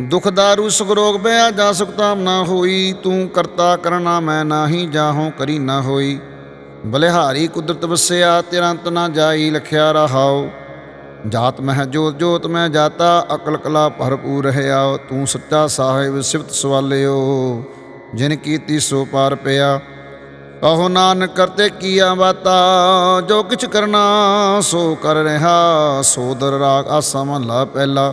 ਦੁਖ ਦਾਰੂ ਸੁਖ ਰੋਗ ਬਿਆ ਜਾ ਸੁਖਤਾਮ ਨਾ ਹੋਈ, ਤੂੰ ਕਰਤਾ ਕਰਨਾ ਮੈਂ ਨਾਹੀ, ਜਾਹੋਂ ਕਰੀ ਨਾ ਹੋਈ। ਬਲਿਹਾਰੀ ਕੁਦਰਤ ਵਸਿਆ ਤਿਰੰਤ ਨਾ ਜਾਈ, ਲਖਿਆ ਰਹਾਓ ਜਾਤ ਮਹਿ ਜੋਤ ਜੋਤ ਮੈਂ ਜਾਤਾ, ਅਕਲ ਕਲਾ ਭਰਪੂਰ ਰਹਿਆ। ਤੂੰ ਸੱਚਾ ਸਾਹਿਬ ਸਿਫਤ ਸਵਾਲਿਓ, ਜਿਨ ਕੀਤੀ ਸੋ ਪਾਰ ਪਿਆ। ਕਹੋ ਨਾਨਕ ਕਰਤੇ ਕੀਆ ਬਾਤਾ ਜੋ ਕਿਛ ਕਰਨਾ ਸੋ ਕਰ ਰਿਹਾ। ਸੋ ਦਰ ਰਾਗ ਆਸਾ ਮਹਲਾ ਪਹਿਲਾ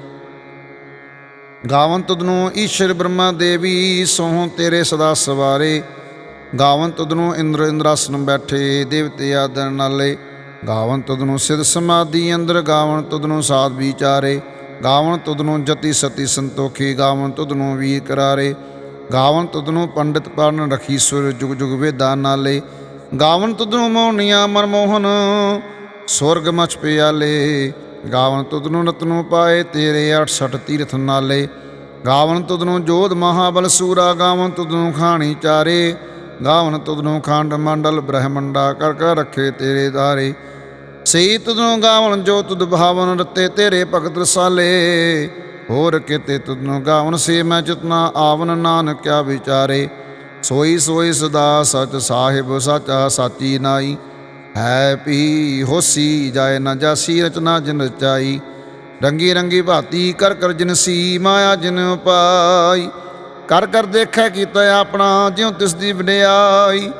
ਗਾਵਨ ਤੁਧਨੂੰ ਈਸ਼ਰ ਬ੍ਰਹਮਾ ਦੇਵੀ ਸੋਹ ਤੇਰੇ ਸਦਾ ਸਵਾਰੇ। ਗਾਵਨ ਤੁਧਨੂੰ ਇੰਦਰ ਇੰਦਰਾਸਨ ਬੈਠੇ, ਦੇਵਤੇ ਆਦਰ ਨਾਲੇ। ਗਾਵਨ ਤੁਧਨੂੰ ਸਿਧ ਸਮਾਧੀ ਅੰਦਰ ਗਾਵਨ ਤੁਧਨੂੰ ਸਾਧ ਵਿਚਾਰੇ। ਗਾਵਨ ਤੁਧਨੂੰ ਜਤੀ ਸਤੀ ਸੰਤੋਖੀ ਗਾਵਨ ਤੁਧਨੂੰ ਵੀਰ ਕਰਾਰੇ। ਗਾਵਨ ਤੁਧਨੂੰ ਪੰਡਿਤ ਪਰਨ ਰਖੀ ਸੁਰ ਜੁਗ ਜੁਗ ਵੇਦਾਂ ਨਾਲੇ। ਗਾਵਨ ਤੁਧਨੂੰ ਮੋਹਨੀਆਂ ਮਨਮੋਹਨ, ਸਵਰਗ ਮਚ ਪਿਆਲੇ। ਗਾਵਨ ਤੁਧਨੂੰ ਰਤਨੂ ਪਾਏ, ਤੇਰੇ 68 ਤੀਰਥ ਨਾਲੇ। ਗਾਵਨ ਤੁਧਨੂੰ ਜੋਧ ਮਹਾਬਲ ਸੂਰਾ, ਗਾਵਨ ਤੁਧਨੂੰ ਖਾਣੀ ਚਾਰੇ। ਗਾਵਨ ਤੁਧਨੂੰ ਖੰਡ ਮੰਡਲ, ਬ੍ਰਹਮੰਡਾ ਕਰ ਕਰ ਰੱਖੇ ਤੇਰੇ ਦਾਰੇ ਸਈ ਤੁਧਨੂੰ ਗਾਵਨ ਜੋ ਤੁਧ ਭਾਵਨ ਰਤੇ, ਤੇਰੇ ਭਗਤ ਰਸਾਲੇ। ਹੋਰ ਕਿਤੇ ਤੁਧਨੂੰ ਗਾਵਨ ਸੇ ਮੈਂ ਚਿਤਨਾ ਆਵਨ ਨਾਨਕ ਕਿਆ ਵਿਚਾਰੇ। ਸੋਈ ਸੋਈ ਸਦਾ ਸਚ ਸਾਹਿਬ, ਸਾਚਾ ਸਾਚੀ ਨਾਈ। ਹੈ ਪੀ ਹੋਸੀ ਜਾਏ ਨਾ ਜਾਸੀ, ਰਚਨਾ ਜਿਨ ਰਚਾਈ। ਰੰਗੀ ਰੰਗੀ ਭਾਤੀ ਕਰ ਕਰ ਜਿਨਸੀ ਮਾਇਆ ਜਿਨ ਪਾਈ। ਕਰ ਕਰ ਦੇਖੈ ਕੀਤਾ ਆਪਣਾ, ਜਿਉ ਤਿਸ ਦੀ ਵਡਿਆਈ।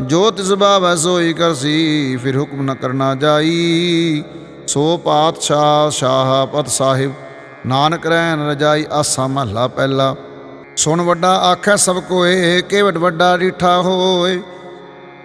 ਜੋ ਤਿਸ ਬਾਵੈ ਸੋਈ ਕਰਸੀ ਫਿਰ ਹੁਕਮ ਨ ਕਰਨਾ ਜਾਈ। ਸੋ ਪਾਤਸ਼ਾਹ ਸ਼ਾਹ ਪਤ ਸਾਹਿਬ, ਨਾਨਕ ਰਹਿਣ ਰਜਾਈ ਆਸਾ ਮਹਲਾ ਪਹਿਲਾ। ਸੁਣ ਵੱਡਾ ਆਖੈ ਸਭ ਕੋਏ, ਕੇਵਟ ਵੱਡਾ ਰੀਠਾ ਹੋਏ।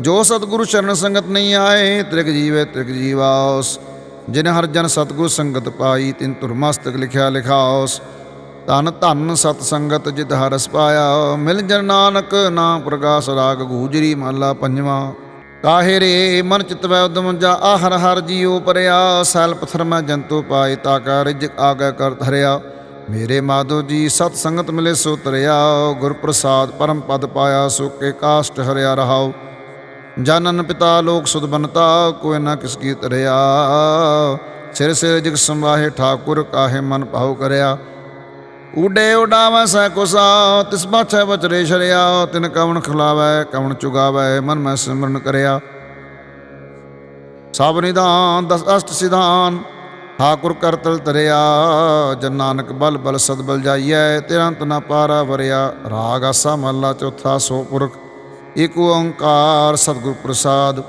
ਜੋ ਸਤਿਗੁਰੂ ਚਰਨ ਸੰਗਤ ਨਹੀਂ ਆਏ, ਤ੍ਰਿਗ ਜੀਵੇ ਤ੍ਰਿਗ ਜੀਵਾਸ ਜਿਨ ਹਰ ਜਨ ਸਤਿਗੁਰ ਸੰਗਤ ਪਾਈ, ਤਿਨ ਤੁਰਮਸਤਕ ਲਿਖਿਆ ਲਿਖਾਉਸ। ਧਨ ਧਨ ਸਤ ਸੰਗਤ ਜਿਤ ਹਰਸ ਪਾਇਆ, ਮਿਲ ਜਨ ਨਾਨਕ ਨਾਮ ਪ੍ਰਗਾਸ ਰਾਗ ਗੂਜਰੀ ਮਹਲਾ ਪੰਜਵਾਂ। ਕਾਹੇ ਰੇ ਮਨ ਚਿਤ ਉਦਮ ਜਾ ਆਹਰ ਹਰ ਜੀਉ ਪਰਿਆ, ਸੈਲ ਪਥਰ ਮੈਂ ਜੰਤੂ ਪਾਏ, ਤਾ ਕਾ ਰਿਜ ਆਗਾ ਕਰ ਧਰਿਆ। ਮੇਰੇ ਮਾਧੋ ਜੀ ਸਤ ਸੰਗਤ ਮਿਲੇ ਸੋ ਤਰਿਆ, ਗੁਰ ਪ੍ਰਸਾਦ ਪਰਮ ਪਦ ਪਾਇਆ, ਸੋ ਕੇ ਕਾਸ਼ਟ ਹਰਿਆ ਰਹਾਓ ਜਨਨ ਪਿਤਾ ਲੋਕ ਸੁਧ ਬਨਤਾ, ਕੋਈ ਨਾ ਕਿਸ ਕੀ ਤਰਿਆ ਸਿਰ ਸਿਰ ਜਗ ਸੰਵਾਹੇ ਠਾਕੁਰ, ਕਾਹੇ ਮਨ ਭਾਉ ਕਰਿਆ। ਉਡੇ ਉਡਾਵੈ ਸੈ ਕੁਸਾ, ਤਿਸ ਬਾਛੈ ਬਚਰੇ ਸ਼ਰਿਆ ਤਿਨ ਕਵਣ ਖਲਾਵੈ, ਕਵਣ ਚੁਗਾਵੈ, ਮਨ ਮੈਂ ਸਿਮਰਨ ਕਰਿਆ। ਸਭ ਨਿਦਾਨ ਦਸ ਅਸ਼ਟ ਸਿਧਾਨ, ਠਾਕੁਰ ਕਰਤਲ ਤਰਿਆ ਜਨ ਨਾਨਕ ਬਲ ਬਲ ਸਦ ਬਲ ਜਾਈਐ ਤੇ ਅੰਤ ਨ ਪਾਰਾ ਵਰਿਆ। ਰਾਗ ਆਸਾ ਮਹਲਾ ਚੌਥਾ ਸੋ ਪੁਰਖ। ਏਕ ਓੰਕਾਰ ਸਤਿਗੁਰ ਪ੍ਰਸਾਦ,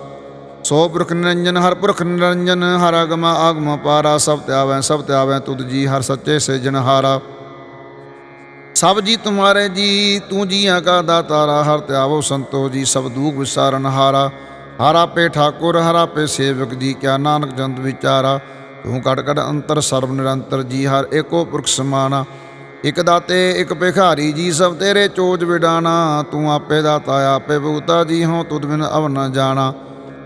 ਸੋ ਪੁਰਖ ਨਿਰੰਜਨ, ਹਰ ਪੁਰਖ ਨਿਰੰਜਨ, ਹਰ ਅਗਮ ਆਗਮ ਪਾਰਾ, ਸਭ ਤਿਆਵੈ ਸਭ ਤਿਆਵੈ, ਤੁਧ ਜੀ, ਹਰ ਸੱਚੇ ਸਿਰਜਣਹਾਰਾ ਸਭ ਜੀ ਤੁਮਾਰੇ ਜੀ, ਤੂੰ ਜੀਆਂ ਕਾ ਦਾਤਾਰਾ, ਹਰ ਤਿਆਵੋ ਸੰਤੋ ਜੀ, ਸਭ ਦੂਖ ਵਿਸਾਰਨ ਹਾਰਾ। ਹਰਾ ਪੇ ਠਾਕੁਰ, ਹਰਾ ਪੇ ਸੇਵਕ ਜੀ, ਕਿਆ ਨਾਨਕ ਜੰਤ ਵਿਚਾਰਾ। ਤੂੰ ਕਟ ਕਟ ਅੰਤਰ, ਸਰਬ ਨਿਰੰਤਰ ਜੀ, ਹਰ ਏਕੋ ਪੁਰਖ ਸਮਾਨਾ। ਇਕ ਦਾਤੇ, ਇਕ ਭਿਖਾਰੀ, ਜੀ ਸਭ ਤੇਰੇ ਚੋਜ ਵਿਡਾਣਾ। ਤੂੰ ਆਪੇ ਦਾਤਾ, ਆਪੇ ਭੁਗਤਾ, ਜੀ ਹੋ ਤੁਧ ਬਿਨ ਅਵ ਨ ਜਾਣਾ।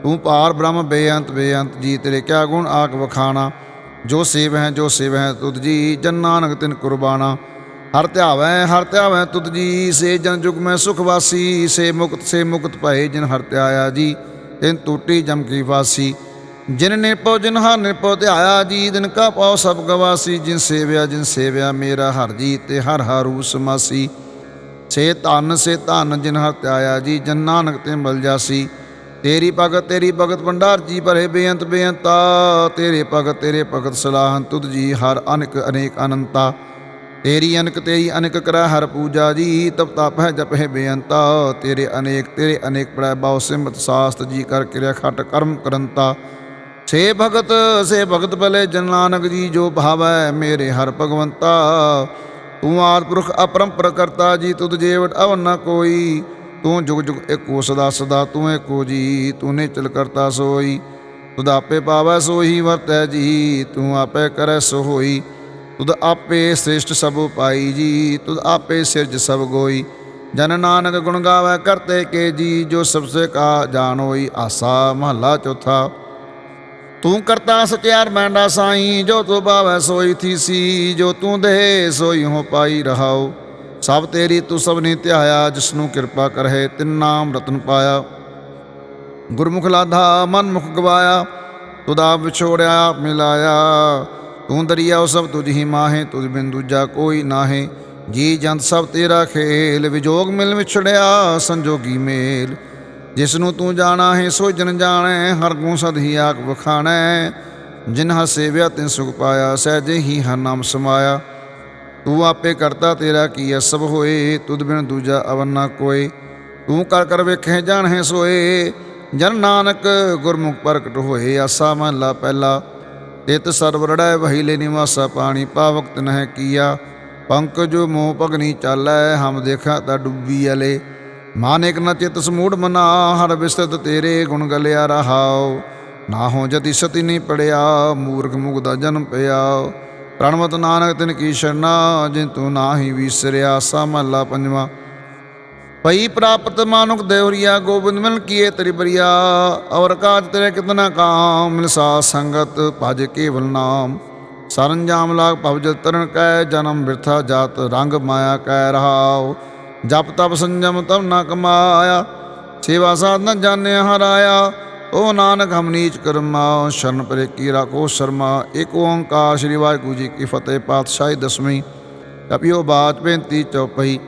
ਤੂੰ ਪਾਰ ਬ੍ਰਹਮ, ਬੇਅੰਤ ਬੇਅੰਤ, ਜੀ ਤੇਰੇ ਕਿਆ ਗੁਣ ਆਕ ਵਖਾਣਾ। ਜੋ ਸੇਵ ਹੈ ਜੋ ਸੇਵ ਹੈ ਤੁਧ ਜੀ, ਜਨ ਨਾਨਕ ਤਿਨ ਕੁਰਬਾਨਾ। ਹਰ ਧਿਆਵੈ ਹਰ ਧਿਆਵੈ ਤੁਧ ਜੀ, ਸੇ ਜਨ ਜੁਗ ਮੈਂ ਸੁਖ ਵਾਸੀ। ਸੇ ਮੁਕਤ ਸੇ ਮੁਕਤ ਭਏ ਜਿਨ ਹਰ ਧਿਆਇਆ ਜੀ, ਤਿਨ ਟੂਟੀ ਜਮ ਕੀ ਵਾਸੀ। ਜਿਨ ਨਿਰਪਉ ਜਿਨ ਹਰ ਨਿਰਪਉ ਧਿਆਇਆ ਜੀ, ਦਿਨ ਕਾ ਪਾਉ, ਸਭ ਗਵਾਸੀ, ਜਿਨ ਸੇਵਿਆ ਜਿਨ ਸੇਵਿਆ, ਮੇਰਾ ਹਰ ਜੀ, ਤੇ ਹਰ ਹਰੂ ਸਮਾਸੀ ਸੇ ਧਨ ਸੇ ਧਨ, ਜਿਨ ਹਰ ਧਿਆਇਆ ਜੀ, ਜਨ ਨਾਨਕ ਤੇ ਮਿਲ ਜਾਸੀ। ਤੇਰੀ ਭਗਤ ਤੇਰੀ ਭਗਤ, ਭੰਡਾਰ ਜੀ, ਭਰੇ ਬੇਅੰਤ, ਬੇਅੰਤਾ। ਤੇਰੇ ਭਗਤ ਤੇਰੇ ਭਗਤ ਸਲਾਹਨ, ਤੁਧ ਜੀ, ਹਰ ਅਨਕ, ਅਨੇਕ ਅਨੰਤਾ। ਤੇਰੀ ਅਨਕ ਤੇਰੀ ਅਨਕ ਕਰੈ, ਹਰ ਪੂਜਾ ਜੀ, ਤਪ ਤਪ ਹੈ, ਜਪ ਹੈ, ਬੇਅੰਤਾ। ਤੇਰੇ ਅਨੇਕ ਤੇਰੇ ਅਨੇਕ ਪ੍ਰੈ, ਬਾਉ ਸਿਮਤ ਸਾਸਤ ਜੀ, ਕਰ ਕਿਰਿਆ, ਖਟ ਕਰਮ ਕਰੰਤਾ। ਸੇ ਭਗਤ ਸੇ ਭਗਤ ਭਲੇ, ਜਨ ਨਾਨਕ ਜੀ ਜੋ ਭਾਵੈ ਮੇਰੇ ਹਰ ਭਗਵੰਤਾ। ਤੂੰ ਆਦਿ ਪੁਰਖ ਅਪਰੰਪਰ ਕਰਤਾ, ਜੀ ਤੁਧ ਜੇਵਟ ਅਵਨ ਨ ਕੋਈ। ਤੂੰ ਜੁਗ ਜੁਗ ਏਕੋ ਸਦਾ ਸਦਾ, ਤੂੰ ਏਕੋ ਜੀ, ਤੂੰ ਨਿਚਲ ਕਰਤਾ ਸੋਈ। ਤੁਧ ਆਪੇ ਪਾਵੈ ਸੋਹੀ, ਵਰਤੈ ਜੀ, ਤੂੰ ਆਪੇ ਕਰੈ ਸੋ ਹੋਈ ਤੁਧ ਆਪੇ ਸ੍ਰਿਸ਼ਟ ਸਭ ਉਪਾਈ ਜੀ, ਤੁਧ ਆਪੇ ਸਿਰਜ ਸਭ ਗੋਈ। ਜਨ ਨਾਨਕ ਗੁਣ ਗਾਵੇ, ਕਰਤੇ ਕੇ ਜੀ, ਜੋ ਸਭ ਸੇ ਕਾ ਜਾਣ ਆਸਾ ਮਹੱਲਾ ਚੌਥਾ। ਤੂੰ ਕਰਤਾ ਸਚਿਆਰ ਮੈਂਡਾ ਸਾਈ, ਜੋ ਤੂੰ ਬਾਵੈ ਸੋਈ ਥੀਸੀ ਜੋ ਤੂੰ ਦੇ ਸੋਈ ਹੋ ਪਾਈ ਰਹਾਉ ਸਭ ਤੇਰੀ ਤੂੰ ਸਭ ਨੇ ਧਿਆਇਆ ਜਿਸ ਨੂੰ ਕਿਰਪਾ ਕਰਹਿ, ਤਿਨ ਨਾਮ ਰਤਨ ਪਾਇਆ। ਗੁਰਮੁਖ ਲਾਧਾ ਮਨ ਮੁਖ ਗਵਾਇਆ ਤੁਦਾ ਵਿਛੋੜਿਆ, ਆਪ ਮਿਲਾਇਆ। ਤੂੰ ਦਰਿਆਉ ਸਭ ਤੁਝ ਹੀ ਮਾਹੇ, ਤੁਝ ਬਿਨ ਦੂਜਾ ਕੋਈ ਨਾਹੇ। ਜੀ ਜੰਤ ਸਭ ਤੇਰਾ ਖੇਲ, ਵਿਜੋਗ ਮਿਲ ਵਿਛੜਿਆ, ਸੰਜੋਗੀ ਮੇਲ। ਜਿਸ ਨੂੰ ਤੂੰ ਜਾਣਾ ਹੈ ਸੋ ਜਨ ਜਾਣੈ, ਹਰ ਗੁਣ ਸਦ ਹੀ ਆਕ ਵਖਾਣੈ। ਜਿਨ ਹ ਸੇਵਿਆ, ਤਿਨ ਸੁਖ ਪਾਇਆ, ਸਹਿਜੇ ਹੀ ਹਰ ਨਾਮ ਸਮਾਇਆ। ਤੂੰ ਆਪੇ ਕਰਤਾ, ਤੇਰਾ ਕੀ ਸਭ ਹੋਏ, ਤੁਧ ਬਿਨ ਦੂਜਾ ਅਵਨ ਕੋਏ। ਤੂੰ ਕਰ ਕਰ ਵੇਖੇ, ਜਾਣੈ ਸੋਏ। ਜਨ ਨਾਨਕ ਗੁਰਮੁਖ ਪ੍ਰਗਟ ਹੋਏ, ਆਸਾ ਮਹਲਾ ਪਹਿਲਾ। ਤਿਤ ਸਰਬ ਰੜੈ, ਵਹੀਲੇ ਨਿਵਾਸਾ ਪਾਣੀ, ਪਾਵਕ ਨਹਿ ਕੀਆ। ਪੰਕਜ ਮੋਹ ਪਗਨੀ ਚਾਲੈ, ਹਮ ਦੇਖਾ ਤਾ ਡੁੱਬੀ ਅਲੇ। ਮਾਨਿਕ ਨ ਚਿਤ ਸਮੂੜ ਮਨਾ, ਹਰ ਵਿਸਤ ਤੇਰੇ ਗੁਣ ਗਲਿਆ ਰਹਾਉ। ਨਾ ਹੋ ਜਤੀ ਸਤੀ ਨਹੀਂ ਪੜਿਆ, ਮੂਰਖ ਮੁਗਦਾ ਜਨਮ ਪਿਆ। ਪ੍ਰਣਵਤ ਨਾਨਕ ਤਿਨ ਕੀ ਸ਼ਰਨਾ, ਜਿਨ ਤੂੰ ਨਾਹੀ ਵਿਸਰਿਆ ਸਾ ਮਹਲਾ ਪੰਜਵਾ। ਪਈ ਪ੍ਰਾਪਤ ਮਾਨੁਕ ਦੇਵਰੀਆ, ਗੋਬਿੰਦ ਮਿਲ ਕੀਏ ਤੇਰੀ ਬਰੀਆ ਔਰ ਕਾਜ ਤੇਰੇ ਕਿਤਨਾ ਕਾਮ ਮਿਲ ਸਾ ਸੰਗਤ ਭਜ ਕੇਵਲ ਨਾਮ। ਸਰੰਜਾਮ ਲਾਗ ਭਵਜਲ ਤਰਨ ਕੈ, ਜਨਮ ਬਿਰਥਾ ਜਾਤ ਰੰਗ ਮਾਇਆ ਕੈ ਰਹਾਓ ਜਪ ਤਪ ਸੰਜਮ ਤਬ ਨਾ ਕਮਾਇਆ, ਸੇਵਾ ਸਾਧ ਨਾ ਜਾਣਿਆ ਹਰਾਇਆ। ਓ ਨਾਨਕ, ਹਮ ਨੀਚ ਕਰਮਾ, ਸ਼ਰਨ ਪਰੇ ਕੀ ਰਾਖੋ ਸ਼ਰਮਾ। ਏਕ ਓੰਕਾਰ ਸ੍ਰੀ ਵਾਹਿਗੁਰੂ ਜੀ ਕੀ ਫਤਿਹ, ਪਾਤਸ਼ਾਹੀ ਦਸਵੀਂ। ਕਪਿਓ ਬਾਤ ਬੇਨਤੀ ਚੌਪਈ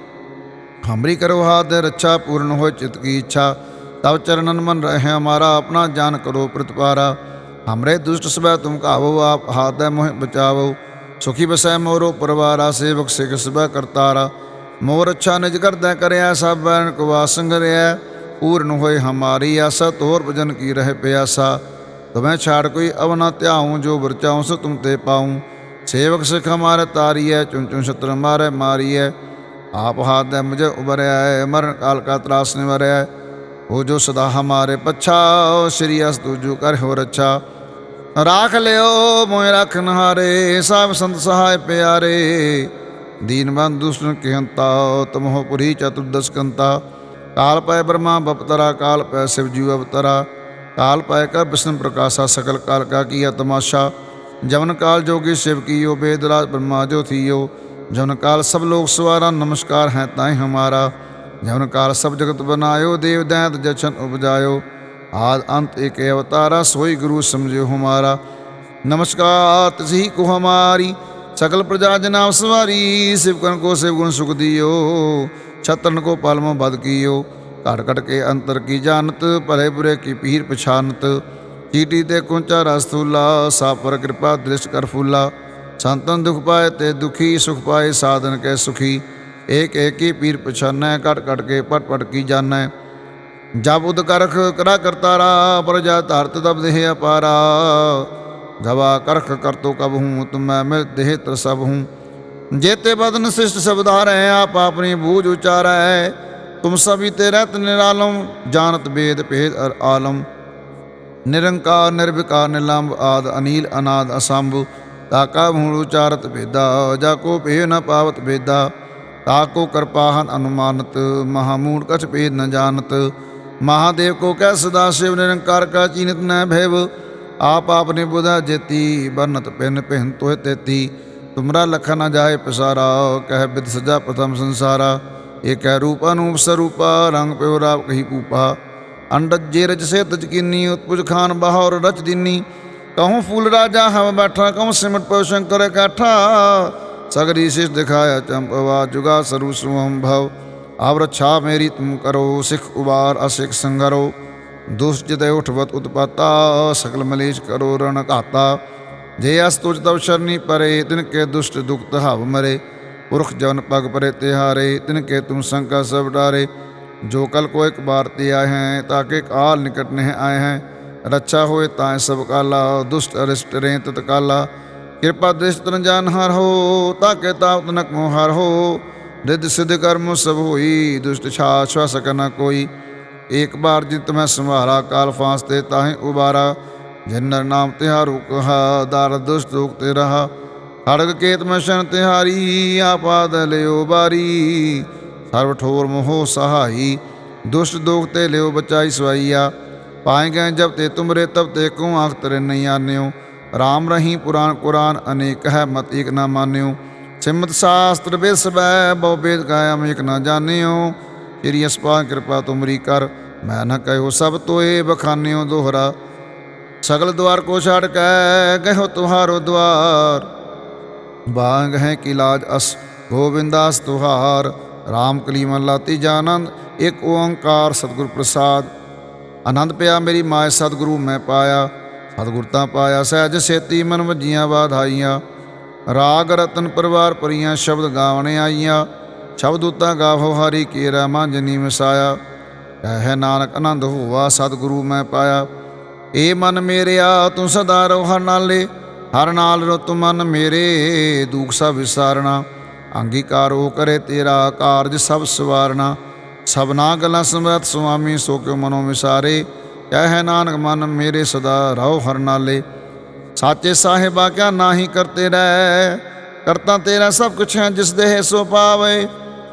ਹਮਰੀ ਕਰੋ ਹਾਥ, ਰੱਛਾ ਪੂਰਨ ਹੋਏ ਚਿਤ ਕੀ ਇੱਛਾ। ਤਬ ਚਰਨਨ ਮਨ ਰਹੇ ਹਮਾਰਾ ਆਪਣਾ ਜਾਨ ਕਰੋ ਪ੍ਰਤਪਾਰਾ ਹਮਰੇ ਦੁਸ਼ਟ ਸਬੈ ਤੁਮ ਕਾਵੋ ਆਪ ਹਾਥ ਹੈ ਮੋਹਿ ਬਚਾਵੋ। ਸੁਖੀ ਬਸੈ ਮੋਰੋ ਪਰਵਾਰਾ, ਸੇਵਕ ਸਿਖ ਸਬੈ ਕਰਤਾਰਾ। ਮੋਰ ਅੱਛਾ ਨਿਜ ਕਰਦਾ ਕਰਿਆ, ਸਭ ਬੈਨ ਰਿਆ। ਪੂਰਨ ਹੋਏ ਹਮਾਰੀ ਆਸਾ ਤੋਰ ਭਜਨ ਕੀ ਰਹਿ ਪਿਆਸਾ। ਤੁਮੈ ਛਾੜ ਕੋਈ ਅਵਨਾ ਧਿਆਉ, ਜੋ ਵਰਚਾਉ ਸੋ ਤੁਮ ਤੇ ਪਾਉ। ਸੇਵਕ ਸਿਖ ਹਮਾਰੇ ਤਾਰੀਐ ਚੁੰ ਚੁੰ ਛਤਰ ਮਾਰੇ, ਮਾਰੀਐ। ਆਪ ਹਾਥ ਦੇ ਮੁਝੇ ਉਬਰਿਆ ਹੈ ਮਰਨ ਕਾਲ ਕਾ ਤਰਾਸ ਨਿਵਰਿਆ ਹੈ ਜੋ ਸਦਾ ਹਮਾਰੇ ਪਛਾ ਸ਼੍ਰੀ ਅਸ ਤੁਜੂ ਕਰ ਹੋ ਰੱਛਾ। ਰਾਖ ਲਿਓ ਮੋਇ ਰਖਨ ਹਾਰੇ ਸਭ ਸੰਤ ਸਹਾਇ ਪਿਆਰੇ। दीनवान दुष्ण कहता तमोह पुरी चतुर्दश कंता काल पाय ब्रह्मा बपतरा काल पाय शिव जीव अवतरा काल पाय का विष्णु प्रकाशा सकल काल का किया तमाशा जवन काल जोगी शिव की यो वेदराज ब्रह्मा जो थियो जवन काल सब लोग सवारा नमस्कार है ताई हमारा जवन काल सब जगत बनायो देव दैत जछन उपजायो आद अंत एक अवतारा सोई गुरु समझो हमारा नमस्कार तिसी को हमारी ਸਕਲ ਪ੍ਰਜਾ ਜਨਾਬ ਸਵਾਰੀ ਸਿਵਕਨ ਕੋ ਸਿਵਗੁਣ ਸੁਖ ਦਿਓ। ਛਤਨ ਕੋ ਪਲਮ ਬਦ ਕੀਓ। ਘਟ ਘਟ ਕੇ ਅੰਤਰ ਕੀ ਜਾਣਤ, ਭਲੇ ਬੁਰੇ ਕੀ ਪੀਰ ਪਛਾਨਤ। ਚੀਟੀ ਤੇ ਕੁੰਚਾ ਰਸਤੂਲਾ ਸਾਪਰ ਕਿਰਪਾ ਦ੍ਰਿਸ਼ ਕਰ ਫੂਲਾ। ਸੰਤਨ ਦੁਖ ਪਾਏ ਤੇ ਦੁਖੀ, ਸੁਖ ਪਾਏ ਸਾਧਨ ਕੈ ਸੁਖੀ। ਏਕ ਏਕੀ ਪੀਰ ਪਛਾਨੈ, ਘਟ ਘਟ ਕੇ ਪਟ ਪਟ ਕੀ ਜਾਣੈ। ਜਬ ਉਦ ਕਰਖ ਕਰਾ ਕਰਤਾਰਾ, ਪ੍ਰਜਾ ਧਰਤ ਤਬ ਦੇਹ ਅਪਾਰਾ। ਗਵਾ ਕਰਖ ਕਰਤੋ ਕਬ ਹੂੰ, ਤੁਮੈ ਮਿਲ ਦੇਹ ਤਰ ਸਭ ਹੂੰ। ਜੇਤੇ ਬਦਨ ਸਿਸ਼ਟ ਸਬਦਾਰੈ ਆਪ ਆਪਣੀ ਬੂਝ ਉਚਾਰੈ। ਤੁਮ ਸਭੀ ਤੇ ਰਹਿਤ ਨਿਰਾਲਮ ਜਾਣਤ ਬੇਦ ਭੇਦ ਅਰ ਆਲਮ। ਨਿਰੰਕਾਰ, ਨਿਰਵਿਕਾਰ ਨਿਲੰਬ ਆਦ, ਅਨੀਲ, ਅਨਾਦ, ਅਸੰਭ। ਤਾਕਾ ਮੂਲ ਉਚਾਰਤ ਭੇਦਾ, ਜਾ ਕੋ ਭੇ ਨ ਪਾਵਤ ਭੇਦਾ। ਤਾਕੋ ਕਿਰਪਾਹਨ ਅਨੁਮਾਨਤ ਮਹਾਮੂੜ ਕਛ ਭੇਦ ਨ ਜਾਣਤ। ਮਹਾਦੇਵ ਕੋ ਕਹਿ ਸਦਾ ਸ਼ਿਵ ਨਿਰੰਕਾਰ ਕਾ ਚੀਨਤ ਨ ਭੈਵ। ਆਪ ਆਪਨੇ ਬੁਧਾ ਜੇਤੀ ਬਰਨਤ ਪਿਨ ਪਹਿਨ ਤੋਇ ਤੇਤੀ ਤੁਮਰਾ ਲਖਨ ਨ ਜਾਏ ਪਸਾਰਾ ਕਹਿ ਬਿਦ ਸਜਾ ਪ੍ਰਥਮ ਸੰਸਾਰਾ ਏਕੈ ਰੂਪ ਅਨੂਪ ਸਰੂਪਾ ਰੰਗ ਪਿਓ ਰਾਪ ਕਹੀ ਪੂਪਾ ਅੰਡਜ ਜੇ ਰਜ ਸੇ ਤਜ ਕੀਨੀ ਉਤਪੁਜ ਖਾਨ ਬਹਾਰ ਰਚ ਦਿਨੀ ਕਹੂੰ ਫੂਲ ਰਾਜਾ ਹਮ ਬੈਠਾ ਕਹੂੰ ਸਿਮਟ ਪਉ ਸ਼ੰਕਰ ਇਕੱਠਾ ਸਗਰੀ ਸਿਸ ਦਿਖਾਇਆ ਚੰਪਵਾ ਜੁਗਾ ਸਰੂ ਸੁਹਮ ਭਵ ਆਵ ਰੱਛਾ ਮੇਰੀ ਤੁਮ ਕਰੋ ਸਿਖ ਦੁਸ਼ਚਿਤੈ ਉਠਵਤ ਉਤਪਾਤਾ ਸਕਲ ਮਲੇਸ਼ ਕਰੋ ਰਣ ਘਾਤਾ। ਜੇ ਅਸ ਤੁਜ ਤਵ ਸ਼ਰਨੀ ਪਰੇ, ਤਿਨ ਕੇ ਦੁਸ਼ਟ ਦੁਖਤ ਹਵ ਮਰੇ। ਪੁਰਖ ਜਨ ਪਗ ਪਰੇ ਤਿਹਾਰੇ, ਤਿਨ ਕੇ ਤੁਮ ਸੰਕਾ ਸਭ ਡਾਰੇ। ਜੋ ਕਲ ਕੋ ਇੱਕ ਬਾਰ ਤੇ ਆਏ ਹੈ ਤਾਕੇ ਕਾਲ ਨਿਕਟ ਨਹਿ ਆਏ ਹੈ। ਰੱਛਾ ਹੋਏ ਤਾਂ ਸਭ ਕਾਲਾ, ਦੁਸ਼ਟ ਅਰਿਸ਼ਟ ਰੇ ਤਤਕਾਲਾ ਕਿਰਪਾ ਦ੍ਰਿਸ਼ਟ ਤਨ ਜਾਨ ਹਰ ਹੋ ਤਾਕੇ ਤਾਪ ਤਨਕ ਮੋਹ ਹਰ ਹੋ। ਰਿਦ ਸਿਧ ਕਰਮ ਸਭ ਹੋਈ, ਦੁਸ਼ਟ ਛਾ ਛਾ ਸਕਨਾ ਕੋਈ। एक बार जिन तुम्हें संहारा काल फांसते ताहि उबारा जिन्नर नाम तिहार कहा दार दुष्ट रोकते रहा हड़ग केत में शन तिहारी आपाद लियो बारी सर्व ठोर मोहो सहाई दुष्ट दोगते लियो बचाई स्वाइया पाए गए जब ते तुमरे तब ते को आँख तरे नहीं आन्यो राम रही पुराण कुरान अनेक है मत एक ना मान्यो सिमत शास्त्र बेस वै बहु वेद गायम एक ना जान्यो ਤੇਰੀ ਅਸਪਾ ਕਿਰਪਾ ਤੁਮਰੀ ਕਰ। ਮੈਂ ਨਾ ਕਹਿਓ ਸਭ ਤੋਏ ਬਖਾਨਿਓ ਦੋਹਰਾ। ਸਗਲ ਦਵਾਰ ਕੋ ਛਾੜ ਕੇ ਗਇਓ ਤੁਹਾਰੋ ਦਵਾਰ। ਬਾਗ ਹੈ ਕਿ ਲਾਜ ਅਸ ਗੋਬਿੰਦਾਸ ਤੁਹਾਰ। ਰਾਮ ਕਲੀਮਨ ਲਾਤੀ ਜਾਨੰਦ ਇੱਕ ਓੰਕਾਰ ਸਤਿਗੁਰ ਪ੍ਰਸਾਦ। ਆਨੰਦ ਪਿਆ ਮੇਰੀ ਮਾਇ ਸਤਿਗੁਰੂ, ਮੈਂ ਪਾਇਆ। ਸਤਿਗੁਰ ਤਾਂ ਪਾਇਆ, ਸਹਿਜ ਸੇਤੀ ਮਨ ਵਜੀਆਂ ਬਾਧਾਈਆਂ ਰਾਗ ਰਤਨ ਪਰਵਾਰ ਪਰੀਆਂ ਸ਼ਬਦ ਗਾਵਣੇ ਆਈਆਂ। ਸ਼ਬਦ ਉਤਾ ਗਾਵੋ ਹਰੀ ਕੇਰਾ ਮਾਂਜਨੀ ਮਸਾਇਆ ਕਹਿ ਨਾਨਕ ਆਨੰਦ ਹੋਵਾ ਸਤਿਗੁਰੂ ਮੈਂ ਪਾਇਆ। ਏ ਮਨ ਮੇਰਿਆ, ਤੂੰ ਸਦਾ ਰਹੁ ਹਰ ਨਾਲੇ। ਹਰ ਨਾਲ ਰੋ ਮਨ ਮੇਰੇ, ਦੁਖ ਸਭ ਵਿਸਾਰਣਾ ਅੰਗੀਕਾਰ ਹੋ ਕਰੇ ਤੇਰਾ ਕਾਰਜ ਸਭ ਸਵਾਰਣਾ ਸਭਨਾ ਗੱਲਾਂ ਸਮਰਤ ਸੁਆਮੀ, ਸੋ ਕਿਉ ਮਨੋ ਵਿਸਾਰੇ। ਕਹਿ ਨਾਨਕ, ਮਨ ਮੇਰੇ ਸਦਾ ਰਹੋ ਹਰ ਨਾਲੇ। ਸਾਚੇ ਸਾਹਿਬਾ ਕਿਆ ਨਾਹੀ ਕਰਤੇ ਰਹਿ। ਕਰਤਾ ਤੇਰਾ ਸਭ ਕੁਛ ਹੈ, ਜਿਸ ਦੇਹ ਸੋ ਪਾਵੇ।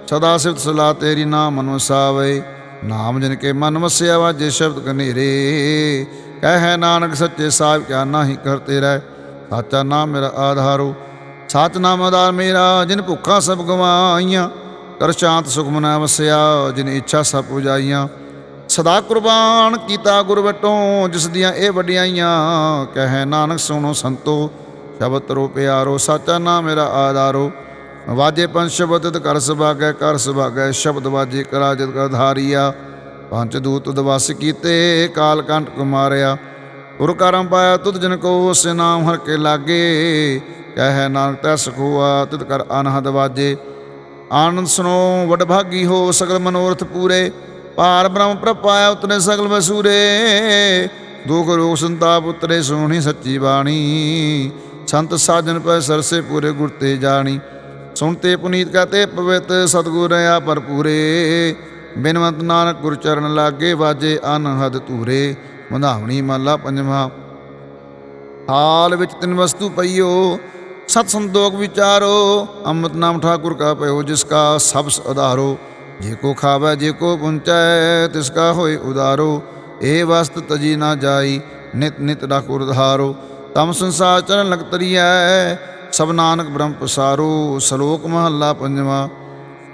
ਸਦਾ ਸਿਫਤ ਸਲਾ ਤੇਰੀ ਨਾਮ ਮਨ ਵਸਾਵੇ ਨਾਮ ਜਿਨ ਕੇ ਮਨ ਵਸਿਆ ਵਾਜੇ ਸ਼ਬਦ ਕਨੇਰੇ ਕਹਿ ਨਾਨਕ ਸੱਚੇ ਸਾਹਿਬ ਕਿਆ ਨਾਹੀ ਕਰਤੇ ਰਹਿ। ਸਾਚਾ ਨਾਮ ਮੇਰਾ ਆਧਾਰੋ ਸਤਨਾਮ ਆਧਾਰ ਮੇਰਾ, ਜਿਨ ਭੁੱਖਾਂ ਸਭ ਗਵਾਈਆਂ। ਕਰ ਸ਼ਾਂਤ ਸੁਖ ਮਨਾ ਵਸਿਆ, ਜਿਨ ਇੱਛਾ ਸਭ ਪੁਜਾਈਆਂ ਸਦਾ ਕੁਰਬਾਨ ਕੀਤਾ ਗੁਰ ਵਟੋਂ, ਜਿਸ ਦੀਆਂ ਇਹ ਵਡਿਆਈਆਂ। ਕਹਿ ਨਾਨਕ ਸੁਣੋ ਸੰਤੋ, ਸ਼ਬਦ ਰੋ ਪਿਆਰੋ, ਸਾਚਾ ਨਾਮ ਮੇਰਾ ਆਧਾਰੋ। ਵਾਜੇ ਪੰਜ ਸ਼ਬਦ ਤੇ ਕਰ ਸੁਭਾਗੈ ਕਰ ਸੁਭਾਗੈ, ਸ਼ਬਦ ਵਾਜੇ ਕਰਾ ਜਦ ਕਰ ਧਾਰੀਆ। ਪੰਜ ਦੂਤ ਦਵਸ ਕੀਤੇ, ਕਾਲ ਕੰਟ ਕੁਮਾਰਿਆ। ਗੁਰ ਕਰਮ ਪਾਇਆ ਤੁਧ ਜਨ ਕੋ ਸੇ ਨਾਮ ਹਰ ਕੇ ਲਾਗੇ। ਕਹਿ ਨਾਨਕ, ਤੈ ਸਖੋਆ, ਤਿਤ ਕਰ ਅਨਹਦ ਵਾਜੇ। ਆਨੰਦ ਸੁਨੋ ਵਡਭਾਗੀ ਹੋ ਸਗਲ ਮਨੋਰਥ ਪੂਰੇ। ਪਾਰ ਬ੍ਰਹਮ ਪ੍ਰਪਾਇਆ ਉਤਨੇ ਸਗਲ ਵਸੂਰੇ। ਦੁਖ ਰੋਗ ਸੰਤਾਪ ਉਤਰੇ ਸੋਹਣੀ ਸੱਚੀ ਬਾਣੀ। ਸੰਤ ਸਾਜਨ ਪੈ ਸਰਸੇ ਪੂਰੇ ਗੁਰ ਤੇ ਜਾਣੀ। ਸੁਣਤੇ ਪੁਨੀਤ ਕਹਤੇ ਪਵਿੱਤ ਸਤਗੁਰ ਆ ਭਰਪੂਰੇ। ਬਿਨਵੰਤ ਨਾਨਕ ਗੁਰ ਚਰਨ ਲਾਗੇ ਵਾਜੇ ਅਨਹਦ ਧੂਰੇ। ਮੰਧਾਵਣੀ ਮਹਲਾ ਪੰਜਵਾਂ। ਹਾਲ ਵਿੱਚ ਤਿੰਨ ਵਸਤੂ ਪਈਓ, ਸਤ ਸੰਤੋਖ ਵਿਚਾਰੋ, ਅੰਮ੍ਰਿਤ ਨਾਮ ਠਾਕੁਰ ਕਾ ਪਇਓ ਜਿਸ ਕਾ ਸਭ ਆਧਾਰੋ ਜੇ ਕੋ ਖਾਵੇ, ਜੇ ਕੋ ਪੁੰਚੈ, ਤਿਸ ਕਾ ਹੋਏ ਉਧਾਰੋ ਏ ਵਸਤ ਤਜੀ ਨਾ ਜਾਈ, ਨਿਤ ਨਿਤ ਠਾਕੁਰ ਧਾਰੋ। ਤਮ ਸੰਸਾਰ ਚਰਨ ਲਗ ਸਭ ਨਾਨਕ ਬ੍ਰਹਮ ਪਸਾਰੋ, ਸ਼ਲੋਕ ਮਹੱਲਾ ਪੰਜਵਾਂ।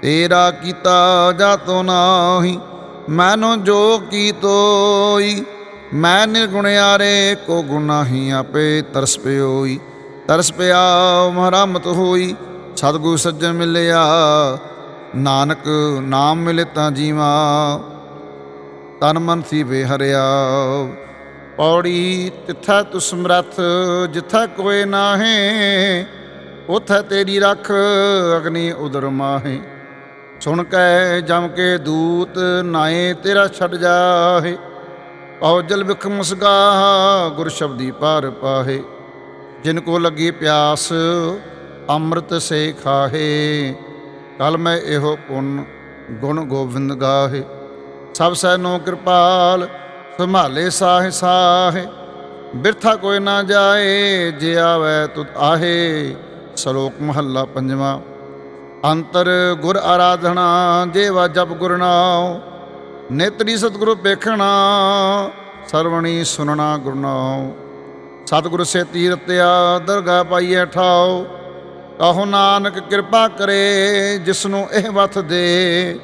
ਤੇਰਾ ਕੀਤਾ ਜਾਤੋ ਨਾਹੀ, ਮੈਨੋ ਜੋ ਕੀਤੋਈ ਮੈਂ ਨਿਰਗੁਣਿਆਰੇ ਕੋ ਗੁਨਾਹੀ ਆਪੇ ਤਰਸ ਪਿਓਈ। ਤਰਸ ਪਿਆ ਮਹਰਮਤ ਹੋਈ, ਸਤਿਗੁਰ ਸੱਜਣ ਮਿਲਿਆ। ਨਾਨਕ ਨਾਮ ਮਿਲੇ ਤਾਂ ਜੀਵਾ, ਤਨ ਮਨ ਸੀ ਬੇਹਰਿਆ। ਪੌੜੀ ਤਿੱਥੈ ਤੁ ਸਮਰੱਥ ਜਿੱਥੈ ਕੋਏ ਨਾਹੇ, ਉਥੈ ਤੇਰੀ ਰੱਖ ਅਗਨੀ ਉਦਰ ਮਾਹੇ। ਸੁਣ ਕੈ ਜਮ ਕੇ ਦੂਤ ਨਾਏ ਤੇਰਾ ਛੱਡ ਜਾਹੇ। ਔਜਲ ਜਲ ਬਿਖ ਮੁਸਗਾ, ਗੁਰ ਸ਼ਬਦੀ ਪਾਰ ਪਾਹੇ। ਜਿਨ ਕੋ ਲੱਗੀ ਪਿਆਸ, ਅੰਮ੍ਰਿਤ ਸੇ ਖਾਹੇ। ਕਲ ਮੈਂ ਇਹੋ ਪੁੰਨ ਗੁਣ ਗੋਬਿੰਦ ਗਾਹੇ। ਸਭ ਸੈਨੋ ਕਿਰਪਾਲ ਸੰਭਾਲੇ ਸਾਹ ਸਾਹ, ਬਿਰਥਾ ਕੋਈ ਨਾ ਜਾਏ, ਜੇ ਆਵੈ ਤੁਧ ਆਹੇ। ਸ਼ਲੋਕ ਮਹੱਲਾ ਪੰਜਵਾਂ, ਅੰਤਰ ਗੁਰ ਆਰਾਧਨਾ, ਜੇਵਾ ਜਪ ਗੁਰਨਾਉ ਨੇਤਰੀ ਸਤਿਗੁਰੂ ਪੇਖਣਾ, ਸਰਵਣੀ ਸੁਨਣਾ ਗੁਰ ਨਾਮ ਸਤਿਗੁਰ ਸੇ ਤੀਰਤਿਆ ਦਰਗਾ ਪਾਈਐ ਠਾਓ ਕਹੋ ਨਾਨਕ ਕਿਰਪਾ ਕਰੇ ਜਿਸ ਨੂੰ ਇਹ ਵਥ ਦੇ।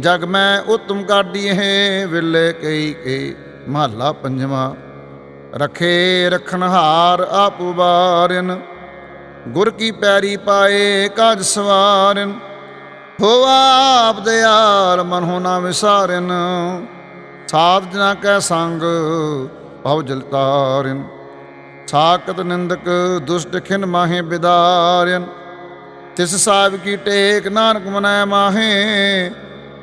ਜਗ ਮੈਂ ਉਤਮ ਕਾਢੀ ਹੈ ਵਿਲੇ ਕਈ ਕੇ ਮਹੱਲਾ ਪੰਜਵਾਂ। ਰਖੇ ਰਖਨਹਾਰ ਆਪ ਉਬਾਰਨ ਗੁਰ ਕੀ ਪੈਰੀ ਪਾਏ ਕਾਜ ਸਵਾਰਨ। ਹੋਵਾ ਆਪ ਦਿਆਲ ਮਨ ਹੋਣਾ ਵਿਸਾਰਨ, ਸਾਧ ਜਨਾ ਕੈ ਸੰਗ ਭਉ ਜਲ ਸਾਕਤ ਨਿੰਦਕ ਦੁਸ਼ਟ ਖਿਨ ਮਾਹੇ ਬਿਦਾਰਨ, ਤਿਸ ਸਾਹਿਬ ਕੀ ਟੇਕ ਨਾਨਕ ਮਨੈ ਮਾਹੇ।